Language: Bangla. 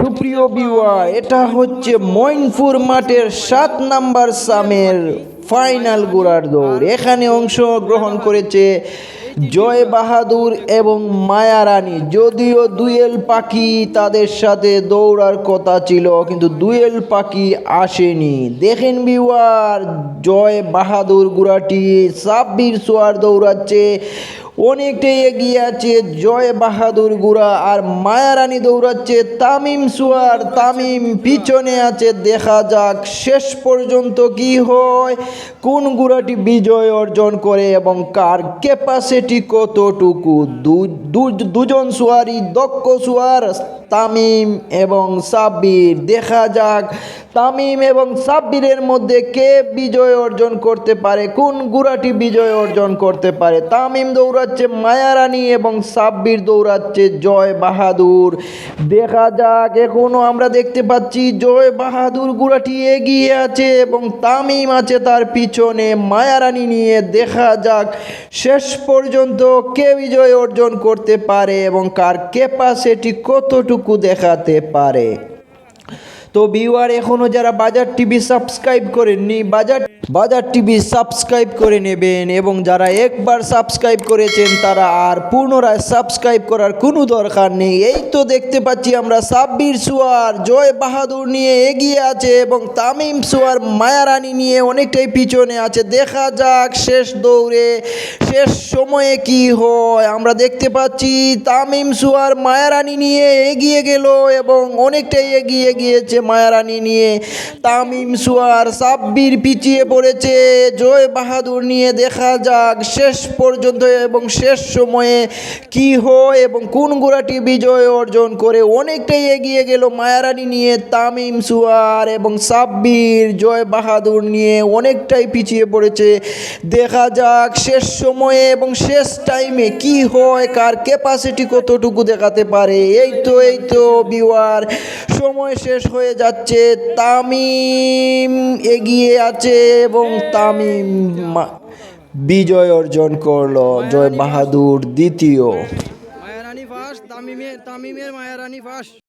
সুপ্রিয় বিওয়া এটা হচ্ছে মইনপুর মাঠের সাত নাম্বার সামের ফাইনাল গোড়ার দৌড়। এখানে অংশগ্রহণ করেছে জয় বাহাদুর এবং মায়া রানী। যদিও দুয়েল পাখি তাদের সাথে দৌড়ার কথা ছিল, কিন্তু দুয়েল পাখি আসেনি। দেখেন বিওয়ার জয় বাহাদুর গুড়াটি সাব্বির সোয়ার দৌড়াচ্ছে। অনেকটাই এগিয়ে আছে জয় বাহাদুর গুড়া আর মায়ারানী দৌড়াচ্ছে তামিম সুয়ার। তামিম পিছনে আছে, দেখা যাক শেষ পর্যন্ত কি হয়। কোন গুড়াটি বিজয় অর্জন করে এবং কার ক্যাপাসিটি কতটুকু? দুজন সুয়ারি দক্ষ সুয়ার, তামিম এবং সাব্বির। দেখা যাক তামিম এবং সাব্বিরের মধ্যে কে বিজয় অর্জন করতে পারে, কোন গুড়াটি বিজয় অর্জন করতে পারে। তামিম দৌড়াচ্ছে মায়ারানী এবং সাব্বির দৌড়াচ্ছে জয় বাহাদুর। দেখা যাক এখনও আমরা দেখতে পাচ্ছি জয় বাহাদুর গুড়াটি এগিয়ে আছে এবং তামিম আছে তার পিছনে। মায়ারানী নিয়ে দেখা যাক, শেষ পর্যন্ত কে বিজয় অর্জন করতে পারে এবং কার ক্যাপাসিটি কতটুকু দেখাতে পারে। তো ভিউয়ার এখনও যারা বাজার টিভি সাবস্ক্রাইব করেননি, বাজার বাজার টিভি সাবস্ক্রাইব করে নেবেন এবং যারা একবার সাবস্ক্রাইব করেছেন, তারা আর পুনরায় সাবস্ক্রাইব করার কোনো দরকার নেই। এই তো দেখতে পাচ্ছি আমরা সাব্বির সুয়ার, জয় বাহাদুর নিয়ে এগিয়ে আছে এবং তামিম সুয়ার, মায়ারানী নিয়ে অনেকটাই পিছনে আছে। দেখা যাক শেষ দৌড়ে শেষ সময়ে কি হয়? আমরা দেখতে পাচ্ছি তামিম সুয়ার মায়ারানি নিয়ে এগিয়ে গেল এবং অনেকটাই এগিয়ে গিয়েছে মায়ারানী নিয়ে। তামিম সুয়ার সাব্বির পিছিয়ে পড়েছে। জয় বাহাদুর নিয়ে দেখা যাক শেষ পর্যন্ত এবং শেষ সময়ে কি হয় এবং কোন গোড়াটি বিজয় অর্জন করে অনেকটাই এগিয়ে গেল মায়ারানী নিয়ে তামিম সুয়ার এবং সাব্বির। জয় বাহাদুর নিয়ে অনেকটাই পিছিয়ে পড়েছে। দেখা যাক শেষ সময়ে এবং শেষ টাইমে কি হয়, কার ক্যাপাসিটি কতটুকু দেখাতে পারে, এই তো এই তো বিওয়ার সময় শেষ হয়ে যাচ্ছে, তামিম এগিয়ে আছে এবং তামিম বিজয় অর্জন করল জয় বাহাদুর দ্বিতীয় তামিমের তামিমের মায়ারানী ফার্স্ট